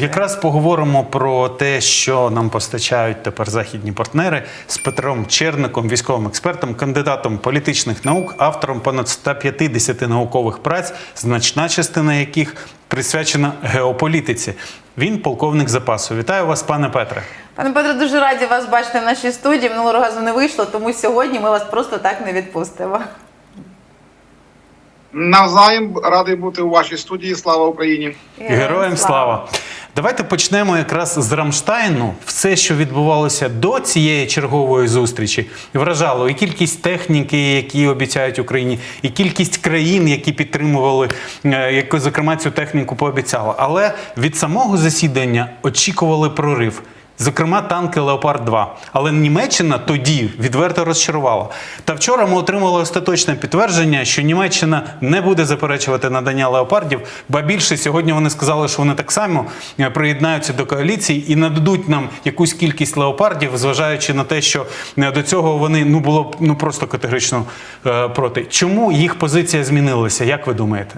Якраз поговоримо про те, що нам постачають тепер західні партнери з Петром Черником, військовим експертом, кандидатом політичних наук, автором понад 150 наукових праць, значна частина яких присвячена геополітиці. Він полковник запасу. Вітаю вас, пане Петре. Пане Петро, дуже раді вас бачити в нашій студії. Минулого разу не вийшло, тому сьогодні ми вас просто так не відпустимо. Навзаєм радий бути у вашій студії. Слава Україні! Героям слава! Давайте почнемо якраз з Рамштайну. Все, що відбувалося до цієї чергової зустрічі, вражало і кількість техніки, які обіцяють Україні, і кількість країн, які підтримували, яку зокрема, цю техніку пообіцяли. Але від самого засідання очікували прорив. Зокрема, танки Леопард 2 Але Німеччина тоді відверто розчарувала. Та вчора ми отримали остаточне підтвердження, що Німеччина не буде заперечувати надання леопардів. Ба більше сьогодні вони сказали, що вони так само е, приєднаються до коаліції і нададуть нам якусь кількість леопардів, зважаючи на те, що е, до цього вони ну було ну просто категорично е, проти. Чому їх позиція змінилася? Як ви думаєте?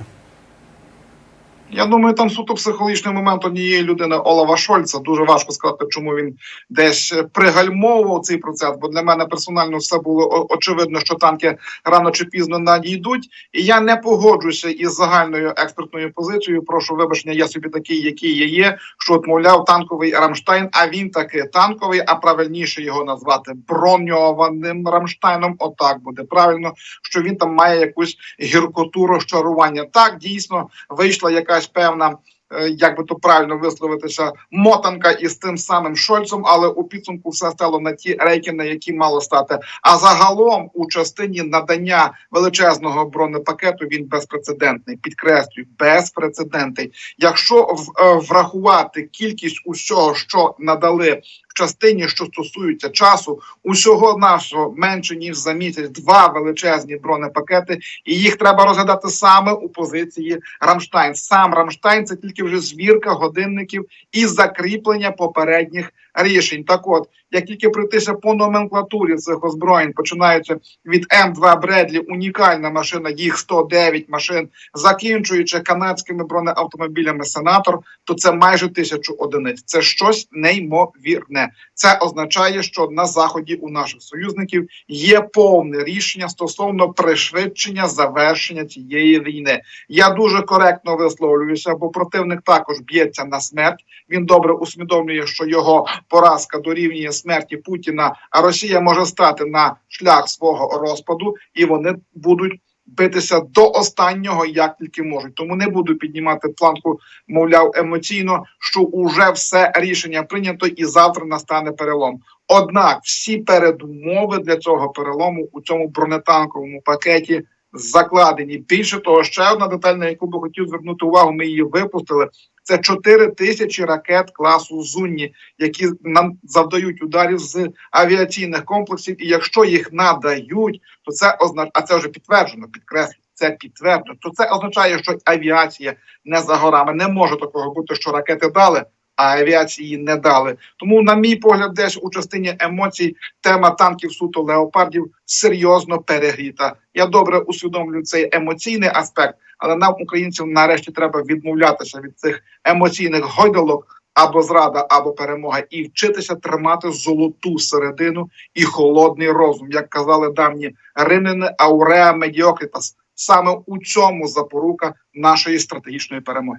Я думаю, там суто психологічний момент однієї людини Олава Шольца. Дуже важко сказати, чому він десь пригальмовував цей процес. Бо для мене персонально все було очевидно, що танки рано чи пізно надійдуть. І я не погоджуся із загальною експертною позицією. Прошу вибачення, я собі такий, який я є. Що от, мовляв, танковий Рамштайн. А він таки танковий, а правильніше його назвати броньованим Рамштайном. Отак буде правильно, що він там має якусь гіркоту розчарування. Так дійсно вийшла якась певна. е, Як би то правильно висловитися, мотанка із тим самим Шольцем, але у підсумку все стало на ті рейки, на які мало стати. А загалом у частині надання величезного бронепакету він безпрецедентний. Підкреслюю, безпрецедентний. Якщо е, врахувати кількість усього, що надали частині, що стосується часу, усього нашого менше ніж за місяць, два величезні бронепакети, і їх треба розглядати саме у позиції Рамштайн. Сам Рамштайн це тільки вже звірка годинників і закріплення попередніх рішень. Так, от як тільки пройтися по номенклатурі цих озброєнь, починаються від М2 Бредлі, унікальна машина, їх 109 машин, закінчуючи канадськими бронеавтомобілями Сенатор, то це майже тисячу одиниць. Це щось неймовірне. Це означає, що на заході у наших союзників є повне рішення стосовно пришвидшення завершення цієї війни. Я дуже коректно висловлююся, бо противник також б'ється на смерть. Він добре усвідомлює, що його поразка дорівнює смерті Путіна, а Росія може стати на шлях свого розпаду, і вони будуть. Битися до останнього, як тільки можуть, тому не буду піднімати планку, мовляв, емоційно, що уже все рішення прийнято, і завтра настане перелом. Однак всі передумови для цього перелому у цьому бронетанковому пакеті закладені. Більше того, ще одна деталь, на яку би хотів звернути увагу. Ми її випустили. Це 4 тисячі ракет класу Зунні, які нам завдають ударів з авіаційних комплексів. І якщо їх надають, то це означає, а це вже підтверджено, підкреслю. Це підтверджено. То це означає, що авіація не за горами. Не може такого бути, що ракети дали, а авіації не дали. Тому, на мій погляд, десь у частині емоцій тема танків суто леопардів серйозно перегріта. Я добре усвідомлюю цей емоційний аспект, але нам, українцям, нарешті треба відмовлятися від цих емоційних гойдалок. Або зрада, або перемога, і вчитися тримати золоту середину і холодний розум, як казали давні римляни, ауреа медіокритас. Саме у цьому запорука нашої стратегічної перемоги.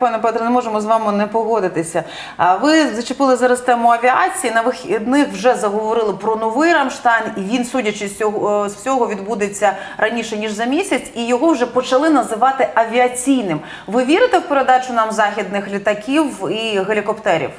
Пане Петре, не можемо з вами не погодитися. А ви зачепили зараз тему авіації. На вихідних вже заговорили про новий Рамштайн, і він, судячи з цього, з всього, відбудеться раніше ніж за місяць, і його вже почали називати авіаційним. Ви вірите в передачу нам західних літаків і гелікоптерів?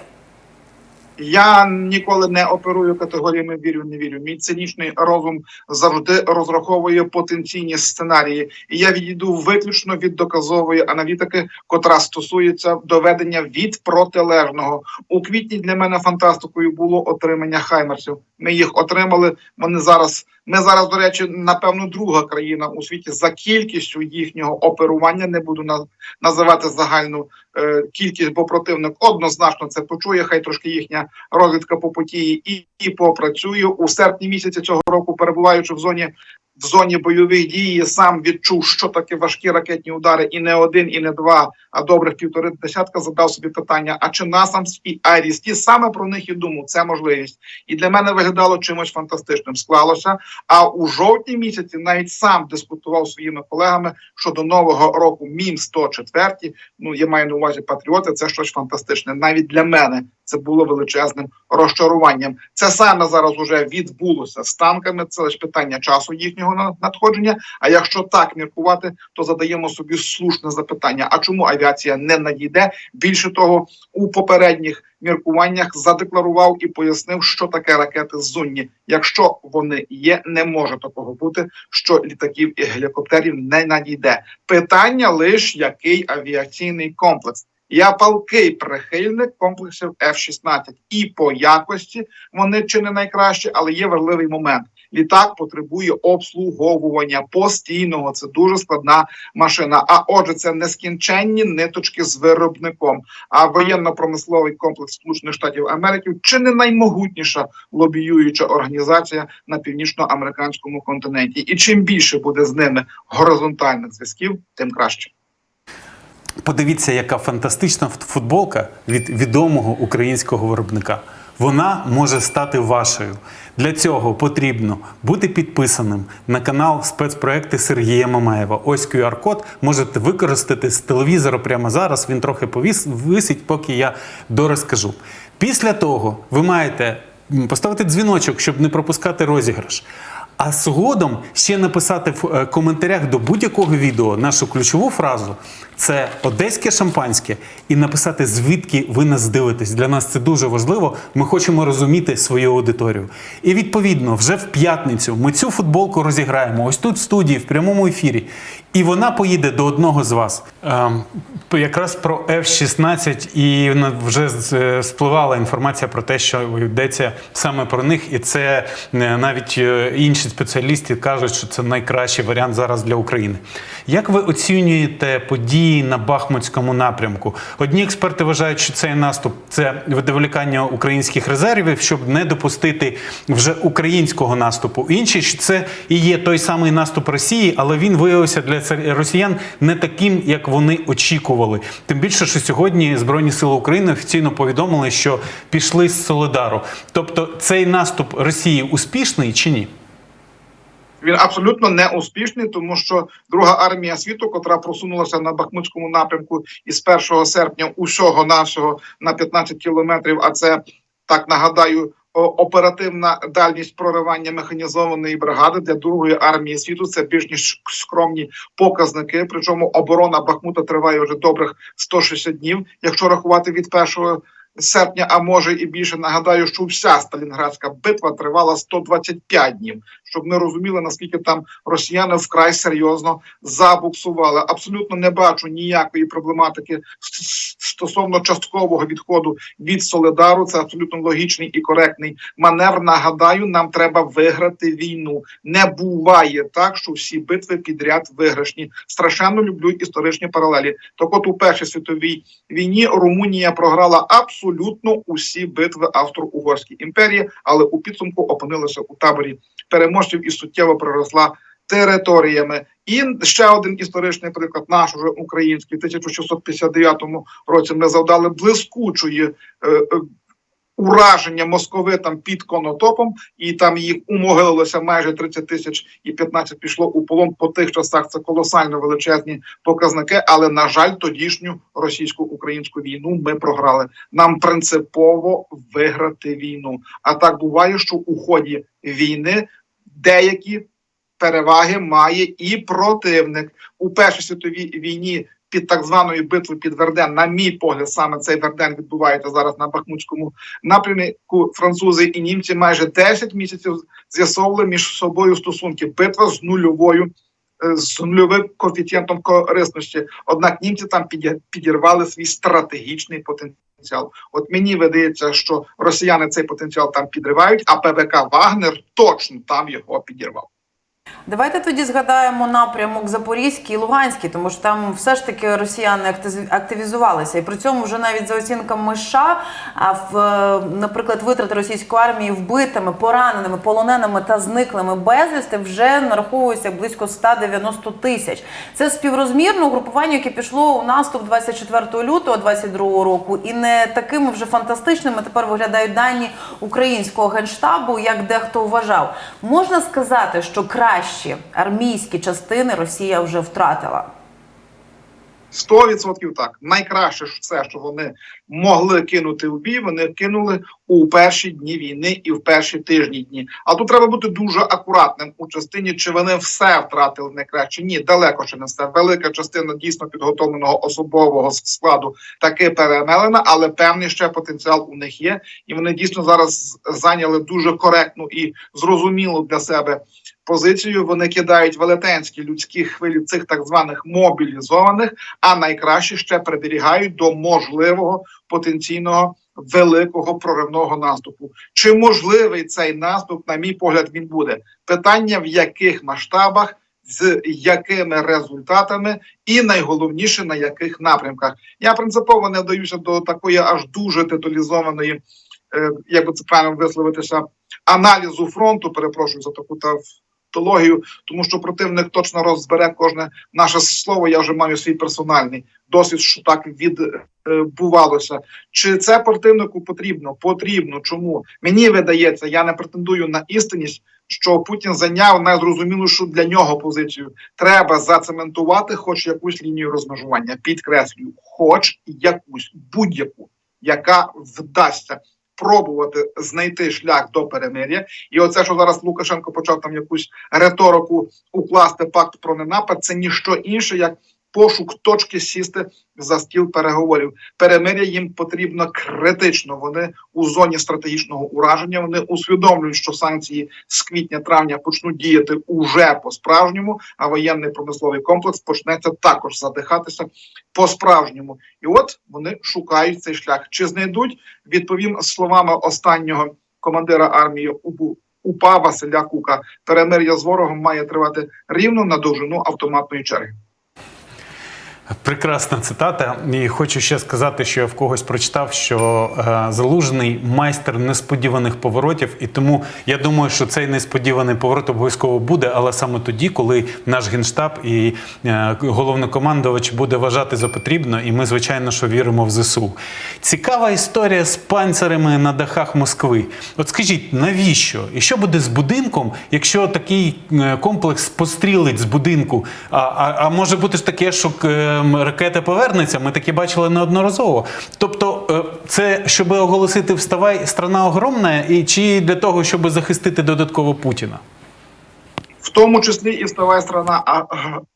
Я ніколи не оперую категоріями вірю, не вірю. Мій цинічний розум завжди розраховує потенційні сценарії, і я відійду виключно від доказової аналітики, котра стосується доведення від протилежного. У квітні для мене фантастикою було отримання хаймерсів. Ми їх отримали. Вони зараз. Ми зараз, до речі, напевно, друга країна у світі за кількістю їхнього оперування. Не буду на- називати загальну е, кількість, бо противник однозначно це почує. Хай трошки їхня розвідка попотіє і, і попрацює у серпні місяці цього року, перебуваючи в зоні в зоні бойових дій сам відчув, що таке важкі ракетні удари, і не один, і не два, а добрих півтори десятка задав собі питання: а чи насамс і Айріс? Ті саме про них і думав. Це можливість. І для мене виглядало чимось фантастичним. Склалося. А у жовтні місяці навіть сам дискутував своїми колегами щодо нового року. Мім 104, Ну я маю на увазі патріоти. Це щось фантастичне. Навіть для мене це було величезним розчаруванням. Це саме зараз уже відбулося з танками. Це лише питання часу їхнього на- надходження. А якщо так міркувати, то задаємо собі слушне запитання: а чому авіація не надійде? Більше того, у попередніх міркуваннях задекларував і пояснив, що таке ракети зунні. Якщо вони є, не може такого бути, що літаків і гелікоптерів не надійде. Питання лише який авіаційний комплекс. Я палкий прихильник комплексів F-16. і по якості вони чи не найкращі, але є важливий момент. Літак потребує обслуговування постійного. Це дуже складна машина. А отже, це нескінченні ниточки з виробником. А воєнно-промисловий комплекс Сполучених Штатів Америки чи не наймогутніша лобіююча організація на північноамериканському континенті. І чим більше буде з ними горизонтальних зв'язків, тим краще. Подивіться, яка фантастична футболка від відомого українського виробника. Вона може стати вашою. Для цього потрібно бути підписаним на канал спецпроекти Сергія Мамаєва. Ось QR-код можете використати з телевізора прямо зараз. Він трохи повіс висить, поки я дорозкажу. Після того ви маєте поставити дзвіночок, щоб не пропускати розіграш. А згодом ще написати в е, коментарях до будь-якого відео нашу ключову фразу це одеське шампанське, і написати звідки ви нас дивитесь. Для нас це дуже важливо. Ми хочемо розуміти свою аудиторію. І відповідно, вже в п'ятницю ми цю футболку розіграємо ось тут в студії, в прямому ефірі. І вона поїде до одного з вас. Ем, якраз про F-16 і вже е, спливала інформація про те, що йдеться саме про них, і це е, навіть е, інші спеціалісти кажуть, що це найкращий варіант зараз для України. Як ви оцінюєте події на Бахмутському напрямку? Одні експерти вважають, що цей наступ це відволікання українських резервів, щоб не допустити вже українського наступу. Інші що це і є той самий наступ Росії, але він виявився для росіян не таким, як вони очікували. Тим більше, що сьогодні Збройні Сили України офіційно повідомили, що пішли з Солидару. Тобто цей наступ Росії успішний чи ні? Він абсолютно не успішний, тому що друга армія світу, котра просунулася на Бахмутському напрямку із 1 серпня усього навсього на 15 кілометрів. А це так нагадаю. О- Оперативна дальність проривання механізованої бригади для другої армії світу це більш ніж скромні показники. Причому оборона Бахмута триває вже добрих 160 днів, якщо рахувати від 1 серпня, а може і більше. Нагадаю, що вся Сталінградська битва тривала 125 днів, щоб ми розуміли наскільки там росіяни вкрай серйозно забуксували. Абсолютно не бачу ніякої проблематики стосовно часткового відходу від Солидару. Це абсолютно логічний і коректний маневр. Нагадаю, нам треба виграти війну. Не буває так, що всі битви підряд виграшні. Страшенно люблю історичні паралелі. Так, от у першій світовій війні Румунія програла абсолютно усі битви Австро-Угорській імперії, але у підсумку опинилися у таборі переможців і суттєво проросла територіями. І ще один історичний приклад, наш уже український, в 1659 році ми завдали блискучої. Ураження московитам під конотопом, і там їх умогилилося майже 30 тисяч, і 15 пішло у полон. По тих часах це колосально величезні показники. Але на жаль, тодішню російсько-українську війну ми програли. Нам принципово виграти війну. А так буває, що у ході війни деякі переваги має і противник у першій світовій війні. Під так званою битвою під Верден, на мій погляд, саме цей Верден відбувається зараз на Бахмутському напрямку. Французи і німці майже 10 місяців з'ясовували між собою стосунки. Битва з нульовою е, з нульовим коефіцієнтом корисності. Однак німці там підірвали свій стратегічний потенціал. От мені видається, що росіяни цей потенціал там підривають, а ПВК Вагнер точно там його підірвав. Давайте тоді згадаємо напрямок Запорізький і Луганський, тому що там все ж таки росіяни активізувалися, і при цьому вже навіть за оцінками США, в наприклад, витрати російської армії вбитими, пораненими, полоненими та зниклими безвісти вже нараховується близько 190 тисяч. Це співрозмірно угрупуванню, яке пішло у наступ 24 лютого 22 року, і не такими вже фантастичними тепер виглядають дані українського генштабу, як дехто вважав. Можна сказати, що кращі армійські частини Росія вже втратила. 100% так. Найкраще все, що вони могли кинути в бій, вони кинули у перші дні війни і в перші тижні дні. А тут треба бути дуже акуратним у частині, чи вони все втратили найкраще. Ні, далеко ще не все. Велика частина дійсно підготовленого особового складу таки перемелена, але певний ще потенціал у них є, і вони дійсно зараз зайняли дуже коректну і зрозумілу для себе позицію. Вони кидають велетенські людські хвилі цих так званих мобілізованих, а найкраще ще приберігають до можливого потенційного великого проривного наступу. Чи можливий цей наступ, на мій погляд, він буде питання в яких масштабах. З якими результатами, і найголовніше на яких напрямках я принципово не вдаюся до такої аж дуже деталізованої, е, як би це правильно висловитися, аналізу фронту. Перепрошую за таку тавтологію, тому що противник точно розбере кожне наше слово. Я вже маю свій персональний досвід, що так відбувалося. Чи це противнику потрібно? Потрібно. Чому мені видається, я не претендую на істинність, що Путін зайняв найзрозумілішу для нього позицію. Треба зацементувати, хоч якусь лінію розмежування. Підкреслюю, хоч якусь будь-яку, яка вдасться. Пробувати знайти шлях до перемир'я, і оце, що зараз Лукашенко почав там якусь риторику укласти пакт про ненапад, це ніщо інше, як пошук точки сісти за стіл переговорів. Перемир'я їм потрібно критично. Вони у зоні стратегічного ураження. Вони усвідомлюють, що санкції з квітня-травня почнуть діяти уже по справжньому, а воєнний промисловий комплекс почнеться також задихатися по справжньому. І от вони шукають цей шлях. Чи знайдуть відповім словами останнього командира армії УБУ УПА Василя Кука. Перемир'я з ворогом має тривати рівно на довжину автоматної черги. Прекрасна цитата. І хочу ще сказати, що я в когось прочитав, що е, залужний майстер несподіваних поворотів, і тому я думаю, що цей несподіваний поворот обов'язково буде, але саме тоді, коли наш генштаб і е, головнокомандувач буде вважати за потрібно, і ми, звичайно, що віримо в ЗСУ. Цікава історія з панцирами на дахах Москви. От скажіть, навіщо? І що буде з будинком, якщо такий е, комплекс пострілить з будинку? А, а, а може бути ж таке, що ракета повернеться? Ми такі бачили неодноразово. Тобто, е, це щоб оголосити вставай, страна огромна, і чи для того, щоб захистити додатково Путіна? В тому числі і вставай страна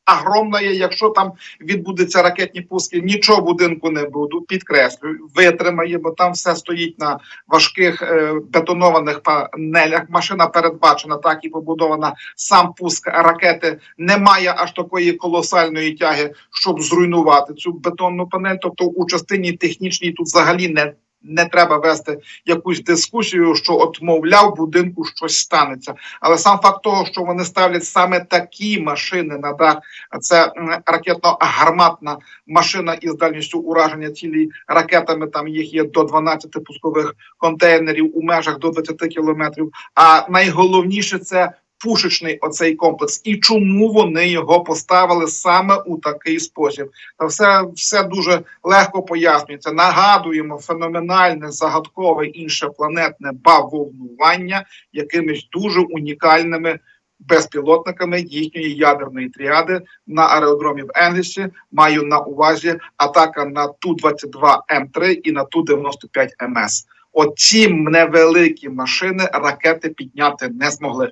огромна. Якщо там відбудуться ракетні пуски, нічого будинку не буду. Підкреслюю, витримає, бо там все стоїть на важких е, бетонованих панелях. Машина передбачена, так і побудована. Сам пуск ракети не має аж такої колосальної тяги, щоб зруйнувати цю бетонну панель. Тобто, у частині технічній тут взагалі не. Не треба вести якусь дискусію, що от мовляв, будинку щось станеться. Але сам факт того, що вони ставлять саме такі машини на дах, це ракетно-гарматна машина із дальністю ураження цілі ракетами. Там їх є до 12 пускових контейнерів у межах до 20 кілометрів. А найголовніше це. Пушечний оцей комплекс, і чому вони його поставили саме у такий спосіб? Та все, все дуже легко пояснюється. Нагадуємо феноменальне загадкове іншопланетне бавовнування якимись дуже унікальними безпілотниками їхньої ядерної тріади на аеродромі в Енглісі. Маю на увазі атака на ту 22 М3 і на ту 95 МС. Оці невеликі машини ракети підняти не змогли.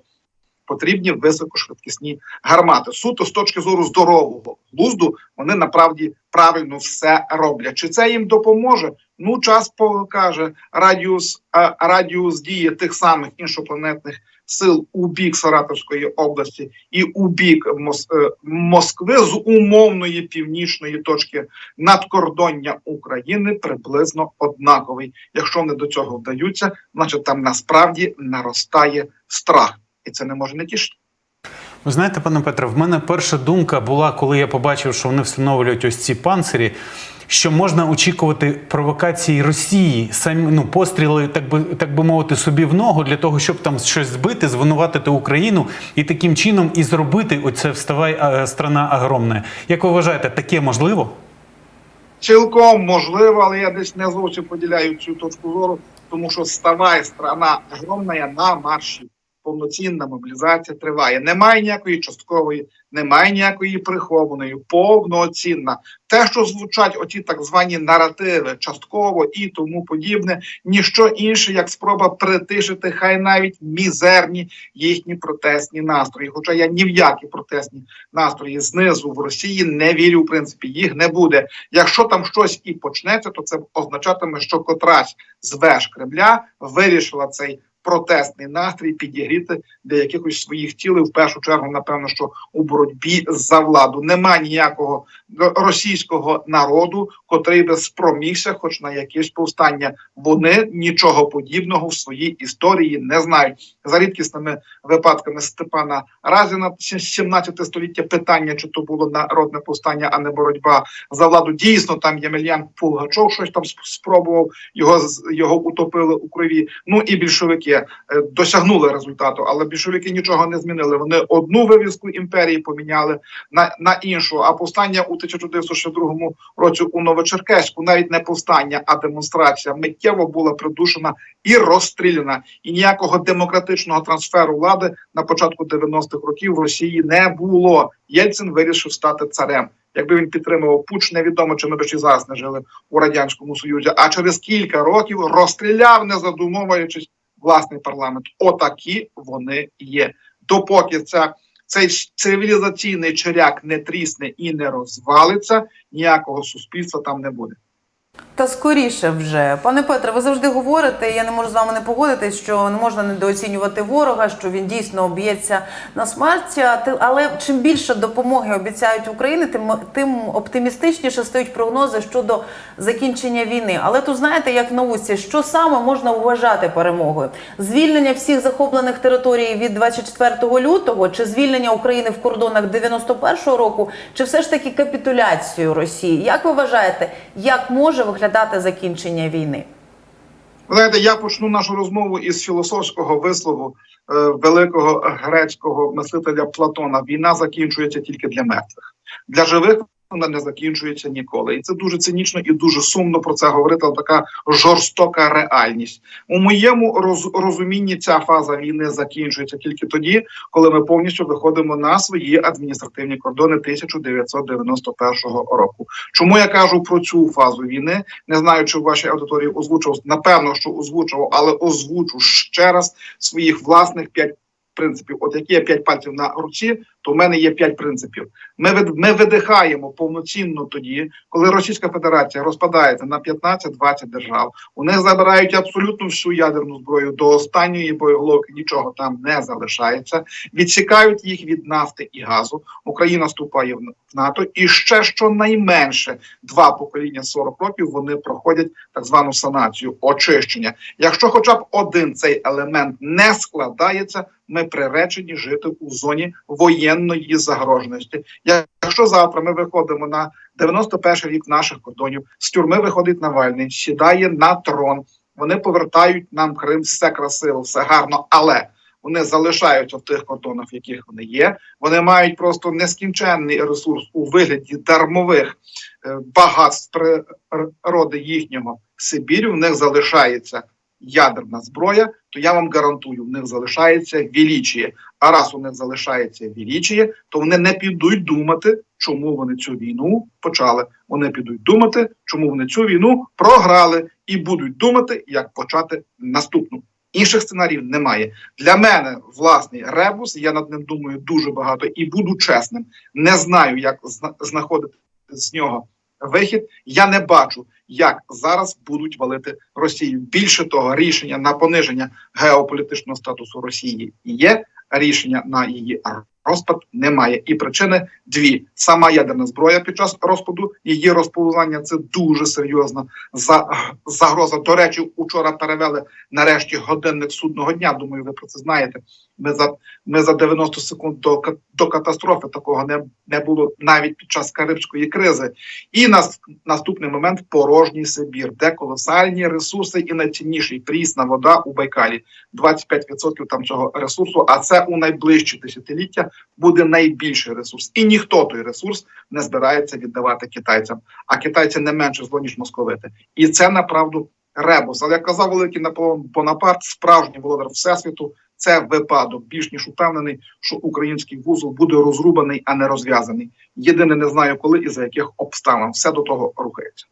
Потрібні високошвидкісні гармати. Суто з точки зору здорового глузду вони направді правильно все роблять. Чи це їм допоможе? Ну, час покаже радіус, радіус дії тих самих іншопланетних сил у бік Саратовської області і у бік Мос, е, Москви з умовної північної точки надкордоння України приблизно однаковий. Якщо вони до цього вдаються, значить там насправді наростає страх, і це не може не тішити. Ви знаєте, пане Петре, в мене перша думка була, коли я побачив, що вони встановлюють ось ці панцирі. Що можна очікувати провокації Росії, самі ну постріли, так би так би мовити, собі в ногу для того, щоб там щось збити, звинуватити Україну і таким чином і зробити оце вставай а, страна огромна. Як ви вважаєте, таке можливо? Цілком можливо, але я десь не зовсім поділяю цю точку зору, тому що ставай страна огромна на марші. Повноцінна мобілізація триває. Немає ніякої часткової, немає ніякої прихованої, повноцінна. Те, що звучать оті так звані наративи, частково і тому подібне, ніщо інше, як спроба притишити хай навіть мізерні їхні протестні настрої. Хоча я ні в які протестні настрої знизу в Росії не вірю. В принципі, їх не буде. Якщо там щось і почнеться, то це означатиме, що котрась з веж Кремля вирішила цей протестний настрій підігріти для якихось своїх цілей. В першу чергу, напевно, що у боротьбі за владу нема ніякого російського народу, котрий би спромігся, хоч на якесь повстання. Вони нічого подібного в своїй історії не знають. За рідкісними випадками Степана Разіна 17 століття питання, чи то було народне повстання, а не боротьба за владу. Дійсно, там Ємельян Пугачов щось там спробував його його утопили у крові. Ну і більшовики е, досягнули результату, але більшовики нічого не змінили. Вони одну вивіску імперії поміняли на, на іншу. А повстання у 1962 році у Новочеркеську навіть не повстання, а демонстрація миттєво була придушена і розстріляна. І ніякого демократичного трансферу влади на початку 90-х років в Росії не було. Єльцин вирішив стати царем. Якби він підтримував пуч, невідомо чи ми б ще зараз не жили у радянському союзі. А через кілька років розстріляв, не задумовуючись власний парламент. Отакі вони є. Допоки ця цей цивілізаційний черяк не трісне і не розвалиться, ніякого суспільства там не буде. Та скоріше вже, пане Петре, ви завжди говорите. Я не можу з вами не погодитись, що не можна недооцінювати ворога, що він дійсно б'ється на смерть. Але чим більше допомоги обіцяють Україні, тим тим оптимістичніше стають прогнози щодо закінчення війни. Але тут знаєте, як в науці, що саме можна вважати перемогою: звільнення всіх захоплених територій від 24 лютого, чи звільнення України в кордонах 91-го року, чи все ж таки капітуляцію Росії? Як ви вважаєте, як може виглядати закінчення війни? Знаєте, я почну нашу розмову із філософського вислову е, великого грецького мислителя Платона: війна закінчується тільки для мертвих, для живих вона не закінчується ніколи. І це дуже цинічно і дуже сумно про це говорити. але Така жорстока реальність у моєму роз, розумінні. Ця фаза війни закінчується тільки тоді, коли ми повністю виходимо на свої адміністративні кордони 1991 року. Чому я кажу про цю фазу війни? Не знаю, чи в вашій аудиторії озвучував. Напевно, що озвучував, але озвучу ще раз своїх власних п'ять принципів. От які є п'ять пальців на руці, то в мене є п'ять принципів. Ми ми видихаємо повноцінно тоді, коли Російська Федерація розпадається на 15-20 держав. Них забирають абсолютно всю ядерну зброю до останньої боєголовки. Нічого там не залишається. Відсікають їх від нафти і газу. Україна вступає в НАТО, і ще щонайменше два покоління 40 років вони проходять так звану санацію, очищення. Якщо, хоча б один цей елемент не складається, ми приречені жити у зоні воєнної загроженості. Якщо завтра ми виходимо на 91 рік наших кордонів, з тюрми виходить Навальний, сідає на трон. Вони повертають нам Крим, все красиво, все гарно, але вони залишаються в тих кордонах, в яких вони є. Вони мають просто нескінченний ресурс у вигляді дармових багатств природи їхнього Сибірю. В них залишається ядерна зброя, то я вам гарантую, в них залишається величіє. А раз у них залишається величіє, то вони не підуть думати, чому вони цю війну почали. Вони підуть думати, чому вони цю війну програли, і будуть думати, як почати наступну. Інших сценаріїв немає. Для мене власний ребус. Я над ним думаю дуже багато і буду чесним. Не знаю, як знаходити з нього вихід. Я не бачу, як зараз будуть валити Росію. Більше того, рішення на пониження геополітичного статусу Росії є. Рішення на її Розпад немає. І причини дві: сама ядерна зброя під час розпаду, її розповзання це дуже серйозна за, загроза. До речі, учора перевели нарешті годинник судного дня. Думаю, ви про це знаєте. Ми за ми за 90 секунд до, до катастрофи такого не, не було навіть під час Карибської кризи. І нас, наступний момент порожній Сибір, де колосальні ресурси і найцінніший прісна вода у Байкалі. 25% там цього ресурсу. А це у найближчі десятиліття буде найбільший ресурс. І ніхто той ресурс не збирається віддавати китайцям. А китайці не менше зло, ніж московити. І це направду ребус. Але як казав великий Наполеон Бонапарт, справжній володар всесвіту. Це випадок більш ніж упевнений, що український вузол буде розрубаний, а не розв'язаний. Єдине не знаю коли і за яких обставин. Все до того рухається.